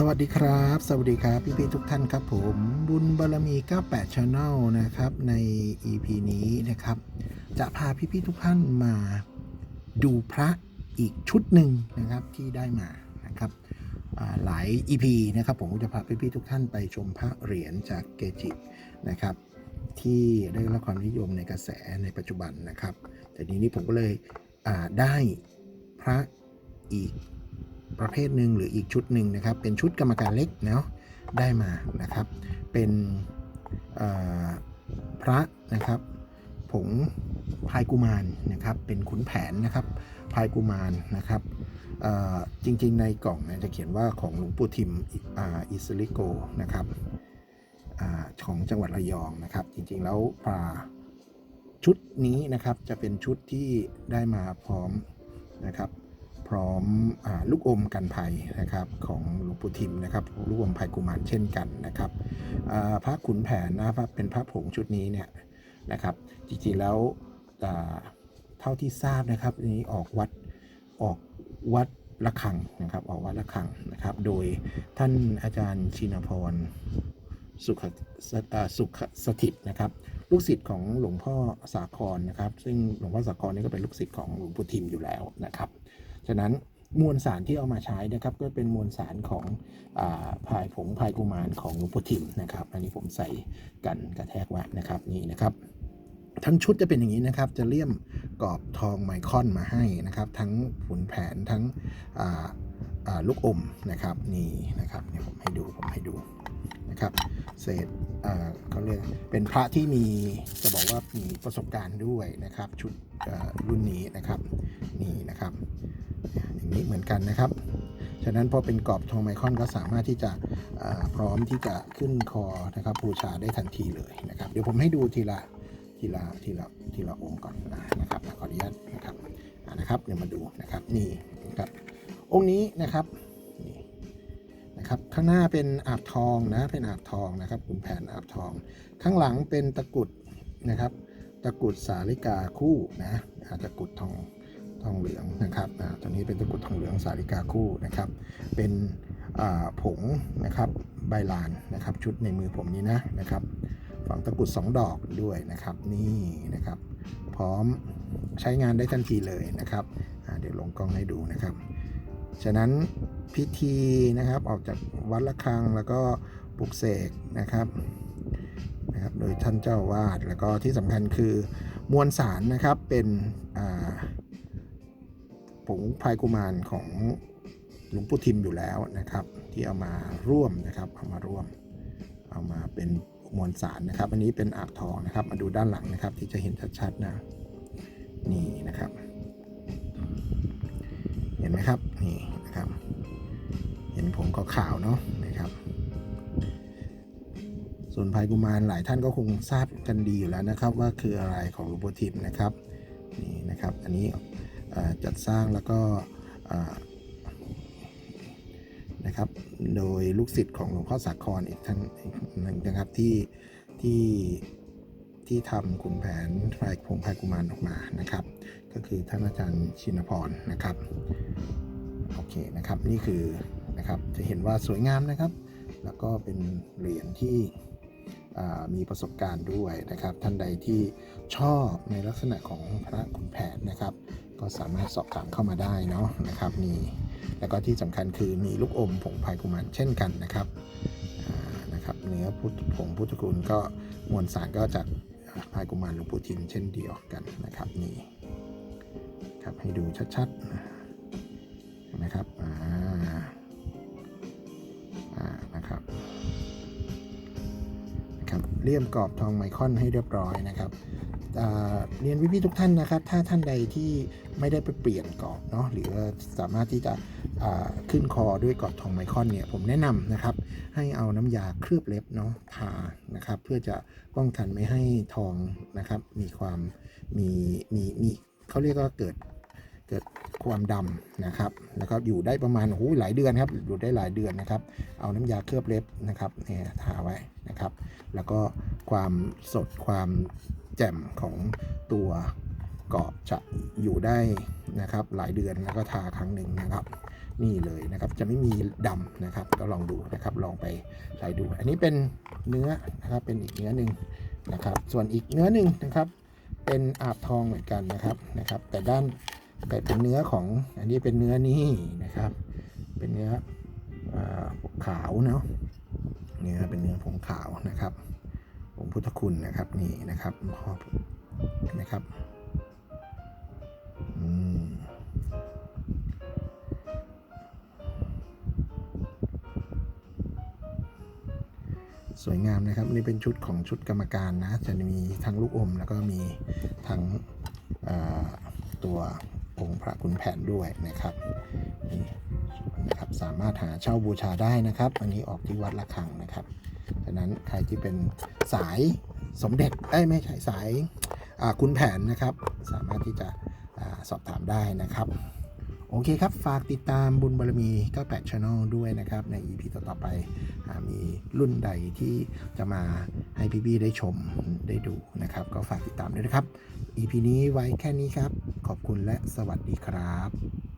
สวัสดีครับ สวัสดีครับ พี่พี่ๆทุกท่านครับผม บุญบารมี 98 Channel นะครับ ใน EP นี้นะครับ จะพาพี่พี่ๆทุกท่านมาดูพระอีกชุดหนึ่งนะครับที่ได้มานะครับหลาย EP นะครับผมจะพาพี่พี่ๆทุกท่านไปชมพระเหรียญจากเกจินะครับ ที่ได้รับความนิยมในกระแสในปัจจุบันนะครับ แต่ทีนี้ผมก็เลยได้พระอีก ประเภทหนึ่งหรืออีกชุดหนึ่งนะครับ เป็นชุดกรรมการเล็กเนาะได้มานะครับ เป็นพระนะครับ ผงพายกุมารนะครับ เป็นขุนแผนนะครับพายกุมารนะครับจริงๆในกล่องนี่ยจะเขียนว่าของหลวงปู่ทิมอ,อิสริโกนะครับอของจังหวัดระยองนะครับ จริงๆแล้วปลาชุดนี้นะครับจะเป็นชุดที่ได้มาพร้อมนะครับ พร้อมอลูกอมกันภัยนะครับของหลวงปู่ทิมนะครับลูกอมภัยกุมารเช่นกันนะครับพระขุนแผนนะครับเป็นพระผงชุดนี้เนี่ยนะครับ จริงๆแล้วเท่าที่ทราบนะครับนี้ออกวัดออกวัดละคังนะครับออกวัดละคังนะครับ โดยท่านอาจารย์ชินพรสุขส,สุขสถิตนะครับ ลูกศิษย์ของหลวงพ่อสาครนะครับ ซึ่งหลวงพ่อสาครนี่ก็เป็นลูกศิษย์ของหลวงปู่ทิมอยู่แล้วนะครับ ฉะนั้นมวลสารที่เอามาใช้นะครับก็เป็นมวลสารของอาพายผงพายกุมารของหลวงปู่ทิมนะครับ อันนี้ผมใส่กันกระแทกไว้นะครับนี่นะครับ ทั้งชุดจะเป็นอย่างนี้นะครับ จะเลี่ยมกรอบทองไมคอนมาให้นะครับ ทั้งผุนแผนทั้งอ ลูกอมนะครับนี่นะครับเนี่ยผมให้ดูผมให้ดูนะครับเศษอ่าเขาเรียกเป็นพระที่มีจะบอกว่ามีประสบการณ์ด้วยนะครับชุดอ่อรุ่นนี้นะครับนี่นะครับอย่างนี้เหมือนกันนะครับ ฉะนั้นพอเป็นกรอบทองไมคอนก็สามารถที่จะอ่าพร้อมที่จะขึ้นคอนะครับบูชาได้ทันทีเลยนะครับ เดี๋ยวผมให้ดูทีละทีละทีละทีละองค์ก่อนนะครับขออนุญาตนะครับนะครับเดี๋ยวมาดูนะครับนี่นะครับ องค์นี้นะครับนี่นะครับ ข้างหน้าเป็นอาบทองนะเป็นอาบทองนะครับขุนแผนอาบทอง ข้างหลังเป็นตะกุดนะครับ ตะกุดสาลิกาคู่นะตะกุดทองทองเหลืองนะครับตัวนี้เป็นตะกุดทองเหลืองสาลิกาคู่นะครับ เป็นผงนะครับใบลานนะครับ ชุดในมือผมนี้นะนะครับฝังตะกุด 2 ดอกด้วยนะครับ นี่นะครับ พร้อมใช้งานได้ทันทีเลยนะครับเดี๋ยวลงกล้องให้ดูนะครับ ฉะนั้นพิธีนะครับออกจากวัดละคังแล้วก็ปลุกเสกนะครับนะครับ โดยท่านเจ้าวาดแล้วก็ที่สำคัญคือมวลสารนะครับเป็นผงพายกุมารของหลวงปู่ทิมอยู่แล้วนะครับ ที่เอามาร่วมนะครับเอามาร่วม เอามาเป็นมวลสารนะครับ อันนี้เป็นอาบทองนะครับ มาดูด้านหลังนะครับ ที่จะเห็นชัดๆนะนี่นะครับ ห็นไหมครับนี่นะครับ เห็นผงขาวๆเนาะนะครับ ส่วนพายกุมารหลายท่านก็คงทราบกันดีอยู่แล้วนะครับ ว่าคืออะไรของหลวงปู่ทิมนะครับนี่นะครับ อันนี้จัดสร้างแล้วก็นะครับโดยลูกศิษย์ของหลวงพ่อสาครอีกท่านหนึ่งนะครับที่ที่ ที่ทำขุนแผนพายผงพายกุมารออกมานะครับ ก็คือท่านอาจารย์ชินพรนะครับโอเคนะครับนี่คือนะครับจะเห็นว่าสวยงามนะครับ แล้วก็เป็นเหรียญที่มีประสบการณ์ด้วยนะครับ ท่านใดที่ชอบในลักษณะของพระขุนแผนนะครับ ก็สามารถสอบถามเข้ามาได้เนาะนะครับนี่แล้วก็ที่สำคัญคือมีลูกอมผงพายกุมารเช่นกันนะครับนะครับเนื้อพุทธผงพุทธคุณก็มวลสารก็จาก พายกุมารหลวงปู่ทิมเช่นเดียวกันนะครับนี่ครับให้ดูชัดๆนะครับอ่าอ่านะครับนะครับเลี่ยมกรอบทองไมคอนให้เรียบร้อยนะครับอ่าเรียนพี่ๆทุกท่านนะครับ ถ้าท่านใดที่ไม่ได้ไปเปลี่ยนกรอบเนาะหรือว่าสามารถที่จะ ขึ้นคอด้วยกอบทองไมคอนเนี่ยผมแนะนำนะครับ ให้เอาน้ำยาเคลือบเล็บเนาะทานะครับ เพื่อจะป้องกันไม่ให้ทองนะครับ มีความมีมีมีเขาเรียกว่าเกิดเกิดความดำนะครับแล้วก็อยู่ได้ประมาณโอ้โหหลายเดือนครับอยู่ได้หลายเดือนนะครับ เอาน้ำยาเคลือบเล็บนะครับเนี่ยทาไว้นะครับ แล้วก็ความสดความแจ่มของตัวเกาะจะอยู่ได้นะครับ หลายเดือนแล้วก็ทาครั้งหนึ่งนะครับ นี่เลยนะครับ จะไม่มีดำนะครับ ก็ลองดูนะครับ ลองไปใช้ดู อันนี้เป็นเนื้อนะครับ เป็นอีกเนื้อหนึ่งนะครับ ส่วนอีกเนื้อหนึ่งนะครับ เป็นอาบทองเหมือนกันนะครับนะครับ แต่ด้านแต่เป็นเนื้อของอันนี้เป็นเนื้อนี่นะครับ เป็นเนื้อขาวเนาะเนื้อเป็นเนื้อผงขาวนะครับผงพุทธคุณนะครับนี่นะครับมอบนะครับ สวยงามนะครับ นี่เป็นชุดของชุดกรรมการนะ จะมีทั้งลูกอมแล้วก็มีทั้งตัวองค์พระขุนแผนด้วยนะครับนี่นะครับสามารถหาเช่าบูชาได้นะครับ อันนี้ออกที่วัดละคังนะครับฉะนั้นใครที่เป็นสายสมเด็จเอ้ยไม่ใช่สายอ่าขุนแผนนะครับ สามารถที่จะอาสอบถามได้นะครับ โอเคครับ ฝากติดตามบุญบารมี 98 Channel ด้วยนะครับ ใน EP ต่อๆไปมีรุ่นใดที่จะมาให้พี่ๆได้ชมได้ดูนะครับ ก็ฝากติดตามด้วยนะครับ EP นี้ไว้แค่นี้ครับ ขอบคุณและสวัสดีครับ